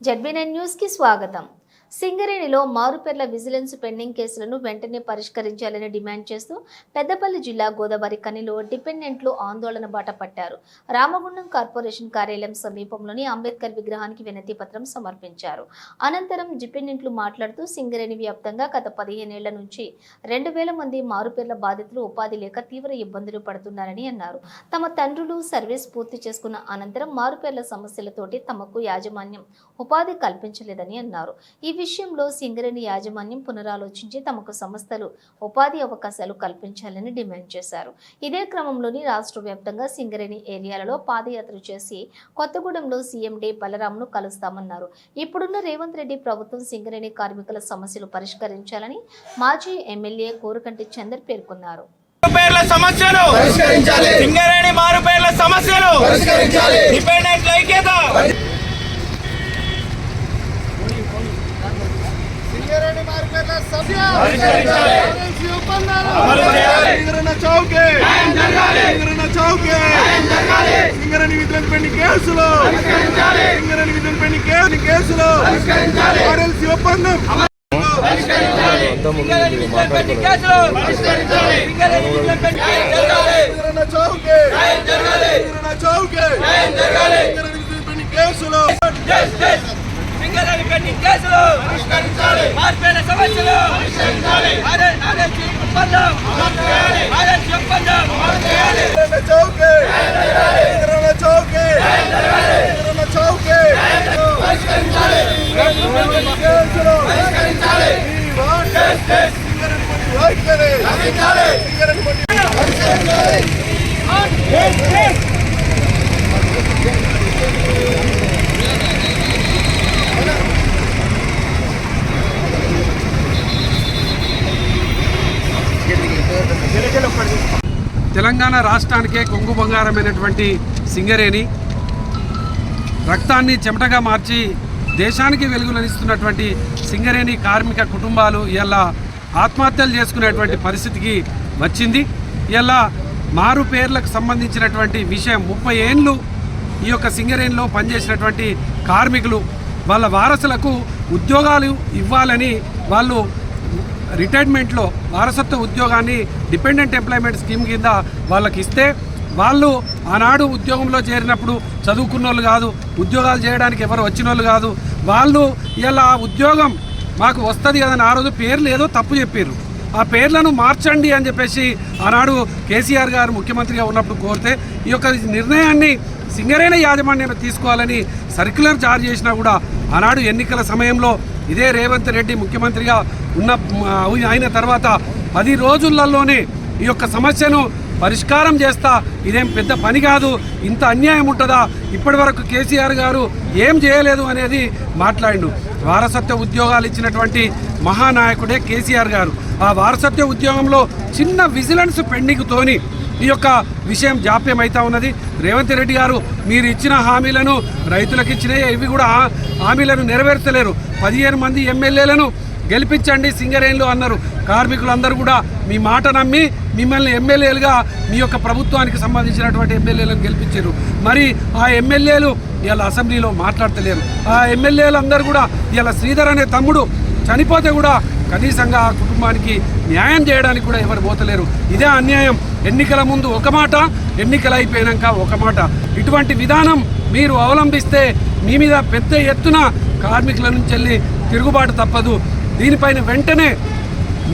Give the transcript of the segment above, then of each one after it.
ZB nine news కి స్వాగతం సింగరేణిలో మారుపేర్ల విజిలెన్స్ పెండింగ్ కేసులను వెంటనే పరిష్కరించాలని డిమాండ్ చేస్తూ పెద్దపల్లి జిల్లా గోదావరి కనిలో డిపెండెంట్లు ఆందోళన బాట పట్టారు. రామగుండం కార్పొరేషన్ కార్యాలయం సమీపంలోని అంబేద్కర్ విగ్రహానికి వినతి పత్రం సమర్పించారు. అనంతరం డిపెండెంట్లు మాట్లాడుతూ సింగరేణి వ్యాప్తంగా గత పదిహేనేళ్ళ నుంచి రెండు వేల మంది మారుపేర్ల బాధితులు ఉపాధి లేక తీవ్ర ఇబ్బందులు పడుతున్నారని అన్నారు. తమ తండ్రులు సర్వీస్ పూర్తి చేసుకున్న అనంతరం మారుపేర్ల సమస్యలతోటి తమకు యాజమాన్యం ఉపాధి కల్పించలేదని అన్నారు. ఈ విషయంలో సింగరేణి యాజమాన్యం పునరాలోచించి తమకు సంస్థలు ఉపాధి అవకాశాలు కల్పించాలని డిమాండ్ చేశారు. ఇదే క్రమంలోని రాష్ట్ర వ్యాప్తంగా సింగరేణి ఏరియాలలో పాదయాత్ర చేసి కొత్తగూడెంలో సీఎం డి బలరాంను కలుస్తామన్నారు. ఇప్పుడున్న రేవంత్ రెడ్డి ప్రభుత్వం సింగరేణి కార్మికుల సమస్యలు పరిష్కరించాలని మాజీ ఎమ్మెల్యే కోరుకంటి చందర్ పేర్కొన్నారు. పేర్ల సమస్యలు! పరిష్కరించాలి. సింగరేణి మారు పేర్ల సమస్యలు! పరిష్కరించాలి. డిపెండెంట్ ఐక్యత సింగరేణి సభ్య పరిష్కరించాలి. చౌకే చౌకే పెండి కేసులు పెండి కేసు కేసులు ఆర్ఎల్సీ ఒప్పందం జరగాలి చౌకే చౌకే కేసులు సింగరేణి పెట్టి కేసులు మార్పేట సమస్యలు ఆర్ఎన్సీ ఒప్పందం ఆర్ఎన్సీ ఒప్పందం చౌకే. కేసులు We want justice. సింగరేణి మండి వైఖరి. సింగరేణి మండి తెలంగాణ రాష్ట్రానికే కొంగు బంగారమైనటువంటి సింగరేణి. రక్తాన్ని చెమటగా మార్చి దేశానికి వెలుగులనిస్తున్నటువంటి సింగరేణి కార్మిక కుటుంబాలు ఇలా ఆత్మహత్యలు చేసుకునేటువంటి పరిస్థితికి వచ్చింది. ఇలా మారు పేర్లకు సంబంధించినటువంటి విషయం ముప్పై ఏండ్లు ఈ యొక్క సింగరేణిలో పనిచేసినటువంటి కార్మికులు వాళ్ళ వారసులకు ఉద్యోగాలు ఇవ్వాలని వాళ్ళు రిటైర్మెంట్లో వారసత్వ ఉద్యోగాన్ని డిపెండెంట్ ఎంప్లాయ్మెంట్ స్కీమ్ కింద వాళ్ళకి ఇస్తే వాళ్ళు ఆనాడు ఉద్యోగంలో చేరినప్పుడు చదువుకున్న వాళ్ళు కాదు ఉద్యోగాలు చేయడానికి ఎవరు వచ్చిన వాళ్ళు కాదు వాళ్ళు ఇలా ఆ ఉద్యోగం మాకు వస్తుంది కదని ఆ రోజు పేర్లు ఏదో తప్పు చెప్పారు ఆ పేర్లను మార్చండి అని చెప్పేసి ఆనాడు కేసీఆర్ గారు ముఖ్యమంత్రిగా ఉన్నప్పుడు కోరితే ఈ యొక్క నిర్ణయాన్ని సింగరేణ యాజమాన్యం తీసుకోవాలని సర్క్యులర్ జారీ చేసినా కూడా ఆనాడు ఎన్నికల సమయంలో ఇదే రేవంత్ రెడ్డి ముఖ్యమంత్రిగా ఉన్న అయిన తర్వాత పది రోజులలోనే ఈ యొక్క సమస్యను పరిష్కారం చేస్తా ఇదేం పెద్ద పని కాదు ఇంత అన్యాయం ఉంటుందా? ఇప్పటి వరకు కేసీఆర్ గారు ఏం చేయలేదు అనేది మాట్లాడిండు. వారసత్వ ఉద్యోగాలు ఇచ్చినటువంటి మహానాయకుడే కేసీఆర్ గారు. ఆ వారసత్వ ఉద్యోగంలో చిన్న విజిలెన్స్ పెండింగ్తోని ఈ యొక్క విషయం జాప్యం అవుతా ఉన్నది. రేవంత్ రెడ్డి గారు మీరు ఇచ్చిన హామీలను రైతులకు ఇచ్చినాయి ఇవి కూడా హామీలను నెరవేర్చలేరు. పదిహేను మంది ఎమ్మెల్యేలను గెలిపించండి సింగరేణులు అన్నారు. కార్మికులందరూ కూడా మీ మాట నమ్మి మిమ్మల్ని ఎమ్మెల్యేలుగా మీ యొక్క ప్రభుత్వానికి సంబంధించినటువంటి ఎమ్మెల్యేలను గెలిపించారు. మరి ఆ ఎమ్మెల్యేలు ఇవాళ అసెంబ్లీలో మాట్లాడతలేరు. ఆ ఎమ్మెల్యేలు అందరూ కూడా ఇవాళ శ్రీధర్ అనే తమ్ముడు చనిపోతే కూడా కనీసంగా ఆ కుటుంబానికి న్యాయం చేయడానికి కూడా ఎవరు పోతలేరు. ఇదే అన్యాయం. ఎన్నికల ముందు ఒక మాట ఎన్నికలు అయిపోయాక ఒక మాట. ఇటువంటి విధానం మీరు అవలంబిస్తే మీ మీద పెద్ద ఎత్తున కార్మికుల నుంచి వెళ్ళి తిరుగుబాటు తప్పదు. దీనిపైన వెంటనే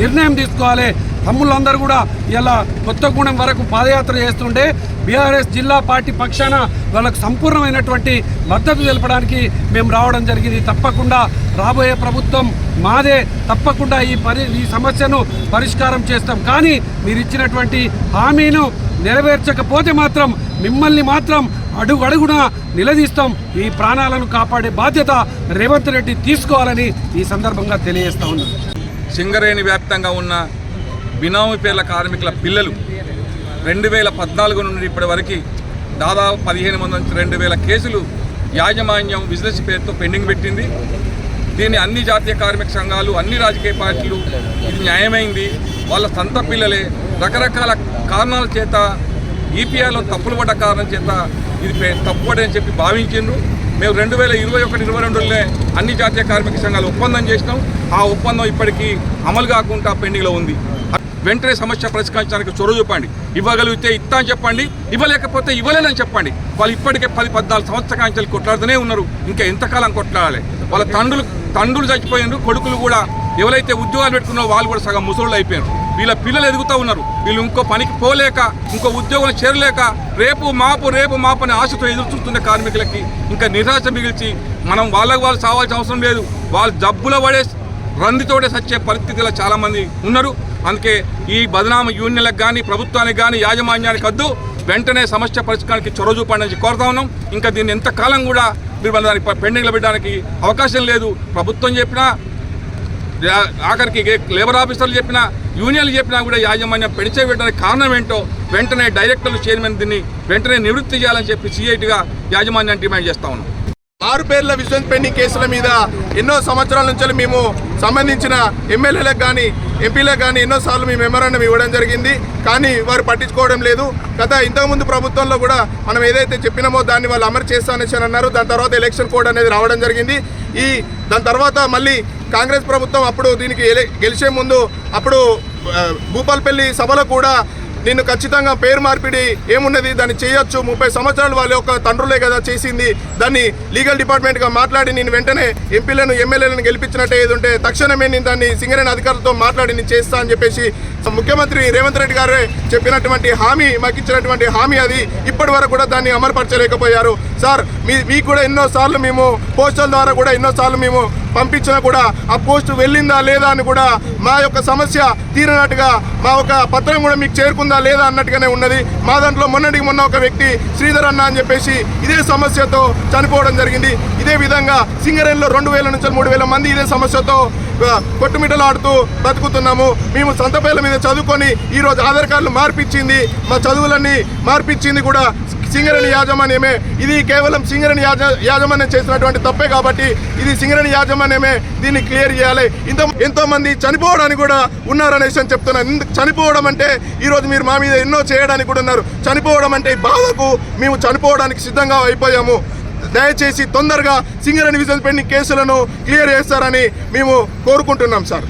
నిర్ణయం తీసుకోవాలి. తమ్ముళ్ళందరూ కూడా ఇలా కొత్తగూడెం వరకు పాదయాత్ర చేస్తుంటే బీఆర్ఎస్ జిల్లా పార్టీ పక్షాన వాళ్ళకు సంపూర్ణమైనటువంటి మద్దతు తెలపడానికి మేము రావడం జరిగింది. తప్పకుండా రాబోయే ప్రభుత్వం మాదే తప్పకుండా ఈ పరి ఈ సమస్యను పరిష్కారం చేస్తాం. కానీ మీరు ఇచ్చినటువంటి హామీను నెరవేర్చకపోతే మాత్రం మిమ్మల్ని మాత్రం అడుగు అడుగున నిలదీస్తాం. ఈ ప్రాణాలను కాపాడే బాధ్యత రేవంత్ రెడ్డి తీసుకోవాలని ఈ సందర్భంగా తెలియజేస్తా ఉన్నాను సింగరేణి వ్యాప్తంగా ఉన్న బినామీ పేర్ల కార్మికుల పిల్లలు రెండు వేల పద్నాలుగు నుండి ఇప్పటి వరకు దాదాపు పదిహేను మంది నుంచి రెండు వేల కేసులు యాజమాన్యం బిజినెస్ పేరుతో పెండింగ్ పెట్టింది. దీన్ని అన్ని జాతీయ కార్మిక సంఘాలు అన్ని రాజకీయ పార్టీలు ఇది న్యాయమైంది. వాళ్ళ సొంత పిల్లలే రకరకాల కారణాల చేత ఈపీఐలో తప్పులు పడ్డ కారణం చేత ఇది పే- తప్పుపడని చెప్పి భావించిండ్రు. మేము రెండు వేల ఇరవై ఒకటి ఇరవై రెండులోనే అన్ని జాతీయ కార్మిక సంఘాలు ఒప్పందం చేసినాం. ఆ ఒప్పందం ఇప్పటికీ అమలు కాకుండా పెండింగ్లో ఉంది. వెంటనే సమస్య పరిష్కరించడానికి చొరవ చూపండి. ఇవ్వగలిగితే ఇస్తా అని చెప్పండి. ఇవ్వలేకపోతే ఇవ్వలేనని చెప్పండి. వాళ్ళు ఇప్పటికే పది పద్నాలుగు సంవత్సరాల కొట్లాడుతూనే ఉన్నారు. ఇంకా ఎంతకాలం కొట్లాడాలి? వాళ్ళ తండ్రులు తండ్రులు చచ్చిపోయినారు కొడుకులు కూడా ఎవరైతే ఉద్యోగాలు పెట్టుకున్నారో వాళ్ళు కూడా సగం ముసలు అయిపోయారు వీళ్ళ పిల్లలు ఎదుగుతూ ఉన్నారు. వీళ్ళు ఇంకో పనికి పోలేక ఇంకో ఉద్యోగం చేరలేక రేపు మాపు రేపు మాపు అనే ఆశతో ఎదురు చూస్తున్న కార్మికులకి ఇంకా నిరాశ మిగిల్చి మనం వాళ్ళకి వాళ్ళు సావాల్సిన అవసరం లేదు. వాళ్ళు జబ్బుల పడే రందితోటే సచ్చే పరిస్థితిలో చాలామంది ఉన్నారు. అందుకే ఈ బదనామ యూనియన్లకు కానీ ప్రభుత్వానికి కానీ యాజమాన్యానికి వద్దు. వెంటనే సమస్య పరిష్కారానికి చొరవ చూపడానికి కోరుతా ఉన్నాం. ఇంకా దీన్ని ఎంతకాలం కూడా మీరు మన దానికి పెండింగ్లో పెట్టడానికి అవకాశం లేదు. ప్రభుత్వం చెప్పినా ఆఖరికి లేబర్ ఆఫీసర్లు చెప్పినా యూనియన్లు చెప్పినా కూడా యాజమాన్యం పెడిచే పెట్టడానికి కారణం ఏంటో వెంటనే డైరెక్టర్లు చైర్మన్ దీన్ని వెంటనే నివృత్తి చేయాలని చెప్పి సిఐటిగా యాజమాన్యాన్ని డిమాండ్ చేస్తా ఉన్నాం. ఆరు పేర్ల విజిలెన్స్ పెండింగ్ కేసుల మీద ఎన్నో సంవత్సరాల నుంచి మేము సంబంధించిన ఎమ్మెల్యేలకు కానీ ఎంపీలకు కానీ ఎన్నోసార్లు మేము మెమరాండం ఇవ్వడం జరిగింది. కానీ వారు పట్టించుకోవడం లేదు. గత ఇంతకుముందు ప్రభుత్వంలో కూడా మనం ఏదైతే చెప్పినామో దాన్ని వాళ్ళు అమలు చేస్తానని అన్నారు. దాని తర్వాత ఎలక్షన్ కోడ్ అనేది రావడం జరిగింది. ఈ దాని తర్వాత మళ్ళీ కాంగ్రెస్ ప్రభుత్వం అప్పుడు దీనికి గెలిచే ముందు అప్పుడు భూపాల్పల్లి సభలో కూడా నిన్ను ఖచ్చితంగా పేరు మార్పిడి ఏమున్నది? దాన్ని చేయొచ్చు. ముప్పై సంవత్సరాలు వాళ్ళ యొక్క తండ్రులే కదా చేసింది. దాన్ని లీగల్ డిపార్ట్మెంట్గా మాట్లాడి నేను వెంటనే ఎంపీలను ఎమ్మెల్యేలను గెలిపించినట్టే ఏది ఉంటే తక్షణమే నేను దాన్ని సింగరేణి అధికారులతో మాట్లాడి నేను చేస్తా అని చెప్పేసి ముఖ్యమంత్రి రేవంత్ రెడ్డి గారే చెప్పినటువంటి హామీ మాకు ఇచ్చినటువంటి హామీ అది. ఇప్పటి వరకు కూడా దాన్ని అమలుపరచలేకపోయారు. సార్ మీ మీకు కూడా ఎన్నోసార్లు మేము పోస్టల్ ద్వారా కూడా ఎన్నో సార్లు మేము పంపించినా కూడా ఆ పోస్టు వెళ్ళిందా లేదా అని కూడా మా యొక్క సమస్య తీరినట్టుగా మా ఒక పత్రం కూడా మీకు చేరుకుందా లేదా అన్నట్టుగానే ఉన్నది. మా దాంట్లో మొన్నటికి మొన్న ఒక వ్యక్తి శ్రీధర్ అన్న అని చెప్పేసి ఇదే సమస్యతో చనిపోవడం జరిగింది. ఇదే విధంగా సింగరేణిలో రెండు వేల నుంచి మూడు వేల మంది ఇదే సమస్యతో కొట్టుమిట్టలు ఆడుతూ బతుకుతున్నాము. మేము సంతపేల మీద చదువుకొని ఈరోజు ఆధార్ కార్డులు మార్పిచ్చింది. మా చదువులన్నీ మార్పిచ్చింది కూడా సింగరేణి యాజమాన్యమే. ఇది కేవలం సింగరేణి యాజ యాజమాన్యం చేసినటువంటి తప్పే కాబట్టి ఇది సింగరేణి యాజమాన్యమే దీన్ని క్లియర్ చేయాలి. ఇంత ఎంతో మంది చనిపోవడానికి కూడా ఉన్నారనేసి అని చెప్తున్నాను చనిపోవడం అంటే ఈరోజు మీరు మా మీద ఎన్నో చేయడానికి కూడా ఉన్నారు. చనిపోవడం అంటే ఈ బాధకు మేము చనిపోవడానికి సిద్ధంగా అయిపోయాము. దయచేసి తొందరగా సింగరేణి విజన్ పెండింగ్ కేసులను క్లియర్ చేస్తారని మేము కోరుకుంటున్నాం సార్.